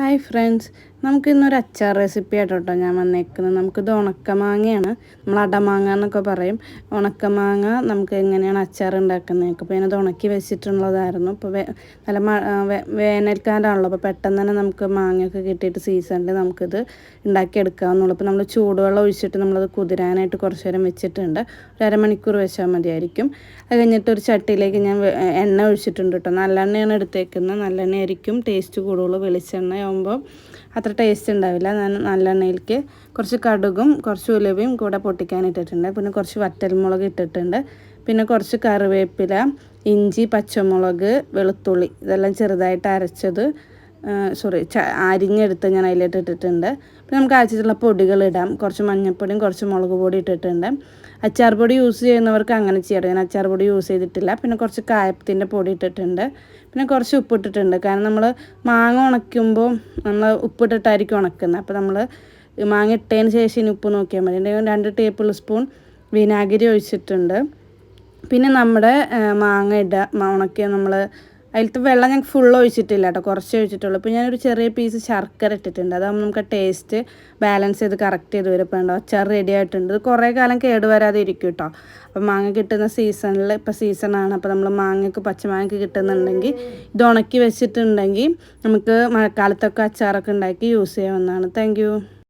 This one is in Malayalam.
ஹாய் ஃப்ரெண்ட்ஸ் നമുക്ക് ഇന്നൊരു അച്ചാർ റെസിപ്പി ആയിട്ട് കേട്ടോ ഞാൻ വന്നേക്കുന്നത്. നമുക്കിത് ഉണക്കമാങ്ങയാണ്. നമ്മൾ അടമാങ്ങ എന്നൊക്കെ പറയും. ഉണക്കമാങ്ങ നമുക്ക് എങ്ങനെയാണ് അച്ചാർ ഉണ്ടാക്കുന്നതൊക്കെ അപ്പോൾ ഞാനത് ഉണക്കി വെച്ചിട്ടുള്ളതായിരുന്നു. ഇപ്പോൾ വേ നല്ല മ വേനൽക്കാലമാണല്ലോ. അപ്പോൾ പെട്ടെന്ന് തന്നെ നമുക്ക് മാങ്ങയൊക്കെ കിട്ടിയിട്ട് സീസണിൽ നമുക്കിത് ഉണ്ടാക്കിയെടുക്കാവുന്നുള്ളൂ അപ്പോൾ നമ്മൾ ചൂടുവെള്ളം ഒഴിച്ചിട്ട് നമ്മളത് കുതിരാനായിട്ട് കുറച്ച് നേരം വെച്ചിട്ടുണ്ട്. ഒരു അരമണിക്കൂർ വെച്ചാൽ മതിയായിരിക്കും. അത് കഴിഞ്ഞിട്ട് ഒരു ചട്ടിയിലേക്ക് ഞാൻ എണ്ണ ഒഴിച്ചിട്ടുണ്ട് കേട്ടോ. നല്ലെണ്ണയാണ് എടുത്തേക്കുന്നത്. നല്ലെണ്ണ ആയിരിക്കും ടേസ്റ്റ് കൂടുതൽ വെളിച്ചെണ്ണ ആകുമ്പോൾ അത്ര ടേസ്റ്റ് ഉണ്ടാവില്ല. ഞാൻ നല്ലെണ്ണയിലേക്ക് കുറച്ച് കടുകും കുറച്ച് ഉലുവയും കൂടെ പൊട്ടിക്കാൻ ഇട്ടിട്ടുണ്ട്. പിന്നെ കുറച്ച് വറ്റൽമുളക് ഇട്ടിട്ടുണ്ട്. പിന്നെ കുറച്ച് കറിവേപ്പില ഇഞ്ചി പച്ചമുളക് വെളുത്തുള്ളി ഇതെല്ലാം ചെറുതായിട്ട് അരച്ചത് സോറി അരിഞ്ഞെടുത്ത് ഞാൻ അതിലേക്ക് ഇട്ടിട്ടുണ്ട്. പിന്നെ നമുക്ക് ആവശ്യത്തിലുള്ള പൊടികൾ ഇടാം. കുറച്ച് മഞ്ഞൾപ്പൊടിയും കുറച്ച് മുളക് പൊടി ഇട്ടിട്ടുണ്ട്. അച്ചാർ പൊടി യൂസ് ചെയ്യുന്നവർക്ക് അങ്ങനെ ചെയ്യാം. ഞാൻ അച്ചാർ പൊടി യൂസ് ചെയ്തിട്ടില്ല. പിന്നെ കുറച്ച് കായപ്പത്തിന്റെ പൊടി ഇട്ടിട്ടുണ്ട്. പിന്നെ കുറച്ച് ഉപ്പിട്ടിട്ടുണ്ട് കാരണം നമ്മൾ മാങ്ങ ഉണക്കുമ്പോൾ നമ്മൾ ഉപ്പിട്ടിട്ടായിരിക്കും ഉണക്കുന്നത്. അപ്പോൾ നമ്മൾ മാങ്ങ ഇട്ടതിന് ശേഷം ഇനി ഉപ്പ് നോക്കിയാൽ മതി. രണ്ട് ടേബിൾ സ്പൂൺ വിനാഗിരി ഒഴിച്ചിട്ടുണ്ട്. പിന്നെ നമ്മുടെ മാങ്ങ ഇടുക ഉണക്കിയ നമ്മൾ അതിലത്തെ വെള്ളം ഞങ്ങൾക്ക് ഫുൾ ഒഴിച്ചിട്ടില്ല കേട്ടോ കുറച്ച് ഒഴിച്ചിട്ടുള്ളൂ. ഇപ്പോൾ ഞാനൊരു ചെറിയ പീസ് ശർക്കര ഇട്ടിട്ടുണ്ട്. അതാകുമ്പോൾ നമുക്ക് ടേസ്റ്റ് ബാലൻസ് ചെയ്ത് കറക്റ്റ് ചെയ്ത് വരും. ഇപ്പോൾ അച്ചാർ റെഡി ആയിട്ടുണ്ട്. ഇത് കുറേ കാലം കേട് വരാതെ ഇരിക്കും കേട്ടോ അപ്പോൾ മാങ്ങ കിട്ടുന്ന സീസണിൽ ഇപ്പോൾ സീസണാണ് അപ്പോൾ നമ്മൾ മാങ്ങയ്ക്ക് പച്ചമാങ്ങയ്ക്ക് കിട്ടുന്നുണ്ടെങ്കിൽ ഇത് ഉണക്കി വെച്ചിട്ടുണ്ടെങ്കിൽ നമുക്ക് മഴക്കാലത്തൊക്കെ അച്ചാറൊക്കെ ഉണ്ടാക്കി യൂസ് ചെയ്യാവുന്നതാണ്. താങ്ക്